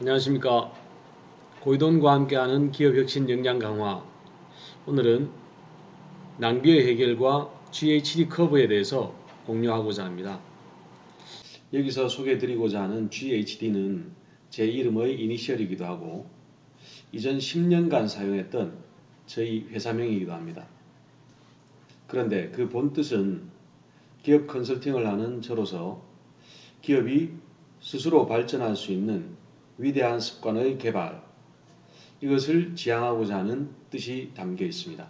안녕하십니까. 고이돈과 함께하는 기업혁신 역량 강화. 오늘은 낭비의 해결과 GHD 커브에 대해서 공유하고자 합니다. 여기서 소개해드리고자 하는 GHD는 제 이름의 이니셜이기도 하고 이전 10년간 사용했던 저희 회사명이기도 합니다. 그런데 그 본뜻은 기업 컨설팅을 하는 저로서 기업이 스스로 발전할 수 있는 위대한 습관의 개발 이것을 지향하고자 하는 뜻이 담겨 있습니다.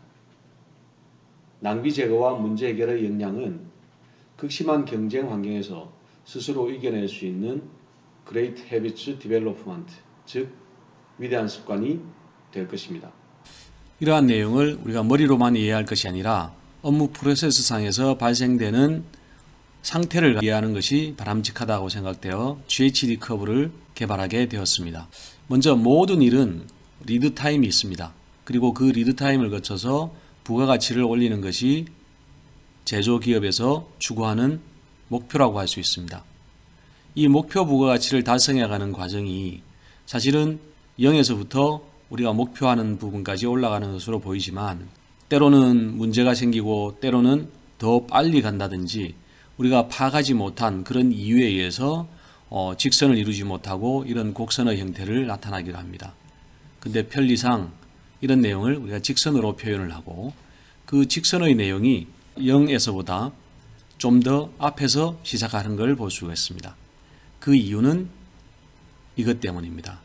낭비 제거와 문제 해결의 역량은 극심한 경쟁 환경에서 스스로 이겨낼 수 있는 Great Habits Development, 즉 위대한 습관이 될 것입니다. 이러한 내용을 우리가 머리로만 이해할 것이 아니라 업무 프로세스상에서 발생되는 상태를 이해하는 것이 바람직하다고 생각되어 GHD 커브를 개발하게 되었습니다. 먼저 모든 일은 리드 타임이 있습니다. 그리고 그 리드 타임을 거쳐서 부가가치를 올리는 것이 제조 기업에서 추구하는 목표라고 할 수 있습니다. 이 목표 부가가치를 달성해가는 과정이 사실은 0에서부터 우리가 목표하는 부분까지 올라가는 것으로 보이지만 때로는 문제가 생기고 때로는 더 빨리 간다든지 우리가 파가지 못한 그런 이유에 의해서 어, 직선을 이루지 못하고 이런 곡선의 형태를 나타나기도 합니다. 근데 편리상 이런 내용을 우리가 직선으로 표현을 하고 그 직선의 내용이 0에서보다 좀 더 앞에서 시작하는 걸 볼 수가 있습니다. 그 이유는 이것 때문입니다.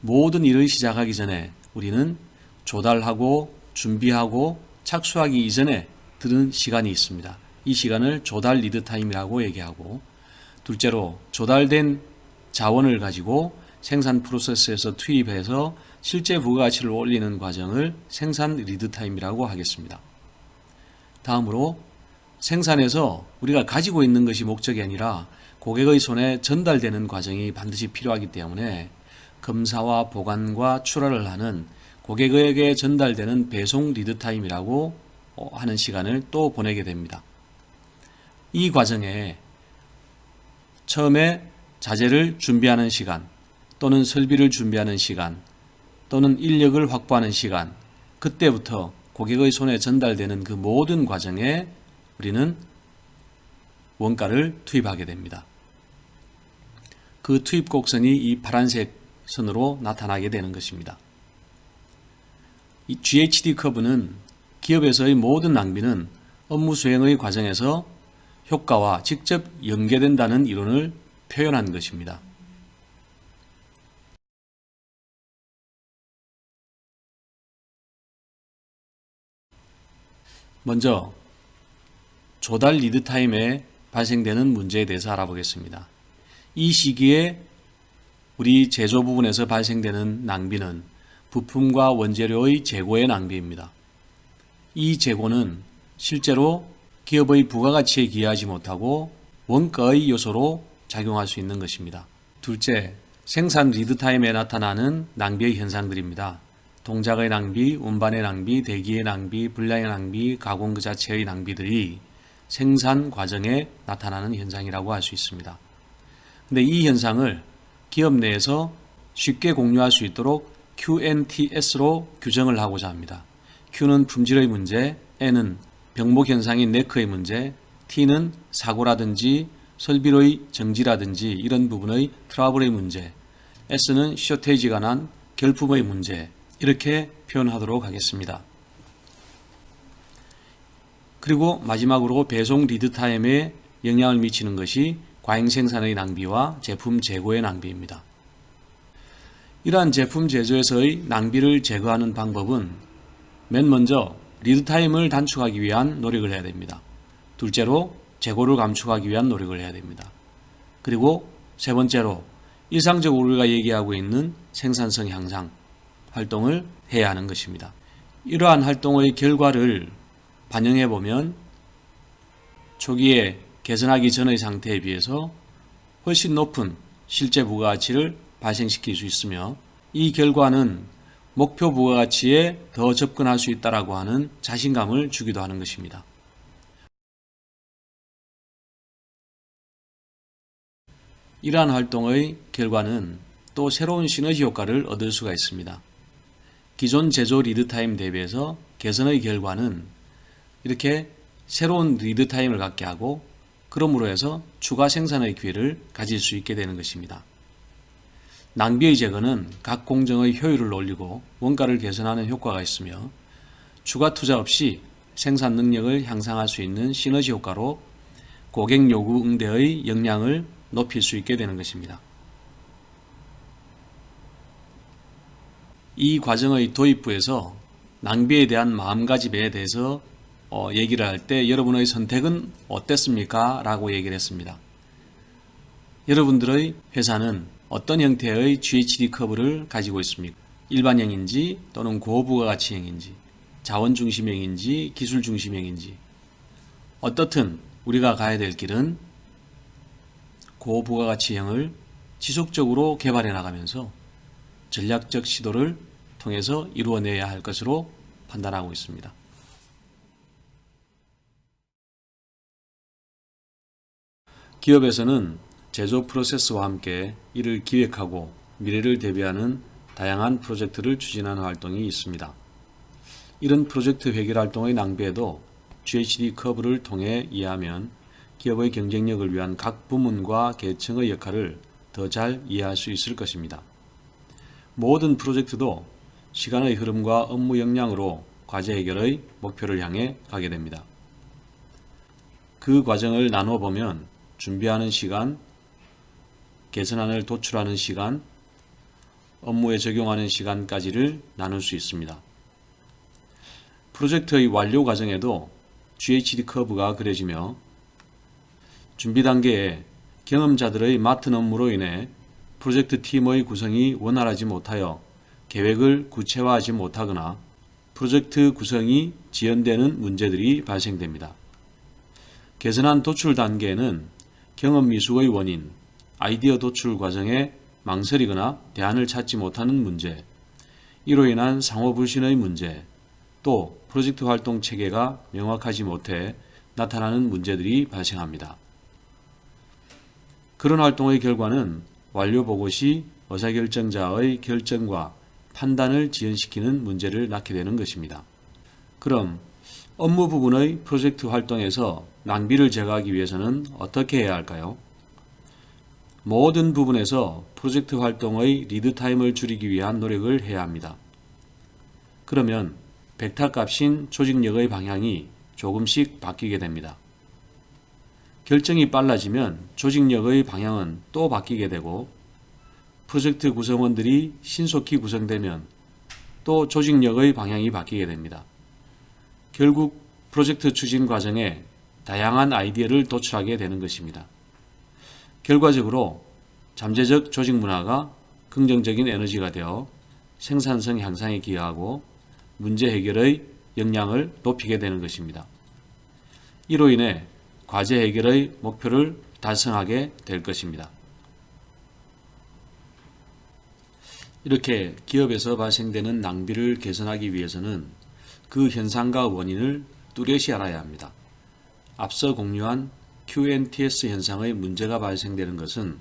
모든 일을 시작하기 전에 우리는 조달하고 준비하고 착수하기 이전에 드는 시간이 있습니다. 이 시간을 조달 리드 타임이라고 얘기하고 둘째로 조달된 자원을 가지고 생산 프로세스에서 투입해서 실제 부가가치를 올리는 과정을 생산 리드 타임이라고 하겠습니다. 다음으로 생산에서 우리가 가지고 있는 것이 목적이 아니라 고객의 손에 전달되는 과정이 반드시 필요하기 때문에 검사와 보관과 출하를 하는 고객에게 전달되는 배송 리드 타임이라고 하는 시간을 또 보내게 됩니다. 이 과정에 처음에 자재를 준비하는 시간 또는 설비를 준비하는 시간 또는 인력을 확보하는 시간 그때부터 고객의 손에 전달되는 그 모든 과정에 우리는 원가를 투입하게 됩니다. 그 투입 곡선이 이 파란색 선으로 나타나게 되는 것입니다. 이 GHD 커브는 기업에서의 모든 낭비는 업무 수행의 과정에서 효과와 직접 연계된다는 이론을 표현한 것입니다. 먼저 조달 리드 타임에 발생되는 문제에 대해서 알아보겠습니다. 이 시기에 우리 제조 부분에서 발생되는 낭비는 부품과 원재료의 재고의 낭비입니다. 이 재고는 실제로 기업의 부가가치에 기여하지 못하고 원가의 요소로 작용할 수 있는 것입니다. 둘째, 생산 리드타임에 나타나는 낭비의 현상들입니다. 동작의 낭비, 운반의 낭비, 대기의 낭비, 분량의 낭비, 가공 그 자체의 낭비들이 생산 과정에 나타나는 현상이라고 할 수 있습니다. 근데 이 현상을 기업 내에서 쉽게 공유할 수 있도록 QNTS로 규정을 하고자 합니다. Q는 품질의 문제, N은 병목 현상인 네크의 문제, T는 사고라든지 설비로의 정지라든지 이런 부분의 트러블의 문제, S는 쇼테이지가 난 결품의 문제 이렇게 표현하도록 하겠습니다. 그리고 마지막으로 배송 리드 타임에 영향을 미치는 것이 과잉 생산의 낭비와 제품 재고의 낭비입니다. 이러한 제품 제조에서의 낭비를 제거하는 방법은 맨 먼저 리드 타임을 단축하기 위한 노력을 해야 됩니다. 둘째로 재고를 감축하기 위한 노력을 해야 됩니다. 그리고 세 번째로 일상적으로 우리가 얘기하고 있는 생산성 향상 활동을 해야 하는 것입니다. 이러한 활동의 결과를 반영해 보면 초기에 개선하기 전의 상태에 비해서 훨씬 높은 실제 부가가치를 발생시킬 수 있으며 이 결과는 목표 부가가치에 더 접근할 수 있다라고 하는 자신감을 주기도 하는 것입니다. 이러한 활동의 결과는 또 새로운 시너지 효과를 얻을 수가 있습니다. 기존 제조 리드 타임 대비해서 개선의 결과는 이렇게 새로운 리드 타임을 갖게 하고 그러므로 해서 추가 생산의 기회를 가질 수 있게 되는 것입니다. 낭비의 제거는 각 공정의 효율을 올리고 원가를 개선하는 효과가 있으며 추가 투자 없이 생산 능력을 향상할 수 있는 시너지 효과로 고객 요구 응대의 역량을 높일 수 있게 되는 것입니다. 이 과정의 도입부에서 낭비에 대한 마음가짐에 대해서 어, 얘기를 할 때 여러분의 선택은 어땠습니까? 라고 얘기를 했습니다. 여러분들의 회사는 어떤 형태의 GHD 커브를 가지고 있습니까? 일반형인지 또는 고부가가치형인지 자원 중심형인지 기술 중심형인지 어떻든 우리가 가야 될 길은 고부가가치형을 지속적으로 개발해 나가면서 전략적 시도를 통해서 이루어내야 할 것으로 판단하고 있습니다. 기업에서는 제조 프로세스와 함께 이를 기획하고 미래를 대비하는 다양한 프로젝트를 추진하는 활동이 있습니다. 이런 프로젝트 해결 활동의 낭비에도 GHD 커브를 통해 이해하면 기업의 경쟁력을 위한 각 부문과 계층의 역할을 더 잘 이해할 수 있을 것입니다. 모든 프로젝트도 시간의 흐름과 업무 역량으로 과제 해결의 목표를 향해 가게 됩니다. 그 과정을 나누어 보면 준비하는 시간, 개선안을 도출하는 시간, 업무에 적용하는 시간까지를 나눌 수 있습니다. 프로젝트의 완료 과정에도 GHD 커브가 그려지며 준비 단계에 경험자들의 맡은 업무로 인해 프로젝트 팀의 구성이 원활하지 못하여 계획을 구체화하지 못하거나 프로젝트 구성이 지연되는 문제들이 발생됩니다. 개선안 도출 단계에는 경험 미숙의 원인, 아이디어 도출 과정에 망설이거나 대안을 찾지 못하는 문제, 이로 인한 상호 불신의 문제, 또 프로젝트 활동 체계가 명확하지 못해 나타나는 문제들이 발생합니다. 그런 활동의 결과는 완료 보고 시 의사결정자의 결정과 판단을 지연시키는 문제를 낳게 되는 것입니다. 그럼 업무 부분의 프로젝트 활동에서 낭비를 제거하기 위해서는 어떻게 해야 할까요? 모든 부분에서 프로젝트 활동의 리드 타임을 줄이기 위한 노력을 해야 합니다. 그러면 벡터 값인 조직력의 방향이 조금씩 바뀌게 됩니다. 결정이 빨라지면 조직력의 방향은 또 바뀌게 되고 프로젝트 구성원들이 신속히 구성되면 또 조직력의 방향이 바뀌게 됩니다. 결국 프로젝트 추진 과정에 다양한 아이디어를 도출하게 되는 것입니다. 결과적으로 잠재적 조직 문화가 긍정적인 에너지가 되어 생산성 향상에 기여하고 문제 해결의 역량을 높이게 되는 것입니다. 이로 인해 과제 해결의 목표를 달성하게 될 것입니다. 이렇게 기업에서 발생되는 낭비를 개선하기 위해서는 그 현상과 원인을 뚜렷이 알아야 합니다. 앞서 공유한 QNTS 현상의 문제가 발생되는 것은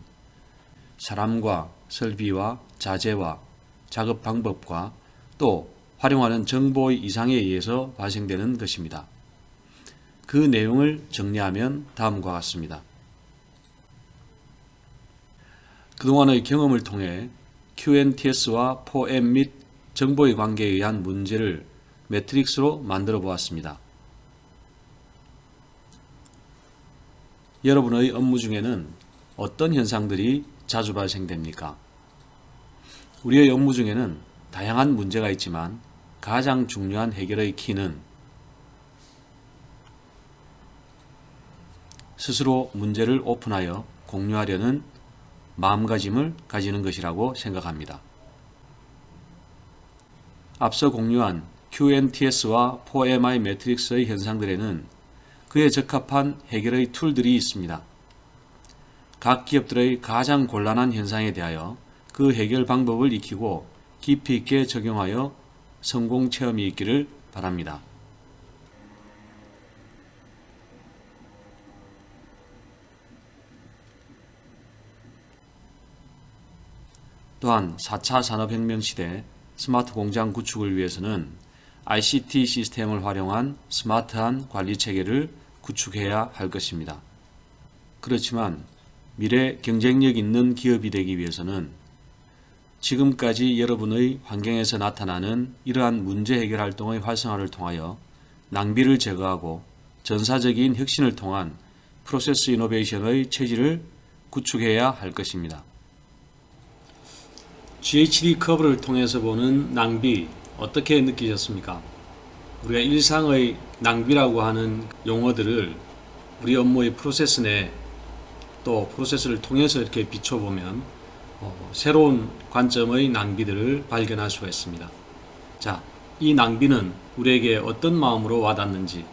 사람과 설비와 자재와 작업 방법과 또 활용하는 정보의 이상에 의해서 발생되는 것입니다. 그 내용을 정리하면 다음과 같습니다. 그동안의 경험을 통해 QNTS와 4M 및 정보의 관계에 의한 문제를 매트릭스로 만들어 보았습니다. 여러분의 업무 중에는 어떤 현상들이 자주 발생됩니까? 우리의 업무 중에는 다양한 문제가 있지만 가장 중요한 해결의 키는 스스로 문제를 오픈하여 공유하려는 마음가짐을 가지는 것이라고 생각합니다. 앞서 공유한 QNTS와 4MI 매트릭스의 현상들에는 그에 적합한 해결의 툴들이 있습니다. 각 기업들의 가장 곤란한 현상에 대하여 그 해결 방법을 익히고 깊이 있게 적용하여 성공 체험이 있기를 바랍니다. 또한 4차 산업혁명 시대 스마트 공장 구축을 위해서는 ICT 시스템을 활용한 스마트한 관리 체계를 구축해야 할 것입니다. 그렇지만 미래 경쟁력 있는 기업이 되기 위해서는 지금까지 여러분의 환경에서 나타나는 이러한 문제 해결 활동의 활성화를 통하여 낭비를 제거하고 전사적인 혁신을 통한 프로세스 이노베이션의 체질을 구축해야 할 것입니다. GHD 커브를 통해서 보는 낭비 어떻게 느끼셨습니까? 우리가 일상의 낭비라고 하는 용어들을 우리 업무의 프로세스 내 또 프로세스를 통해서 이렇게 비춰보면 어, 새로운 관점의 낭비들을 발견할 수가 있습니다. 자, 이 낭비는 우리에게 어떤 마음으로 와닿는지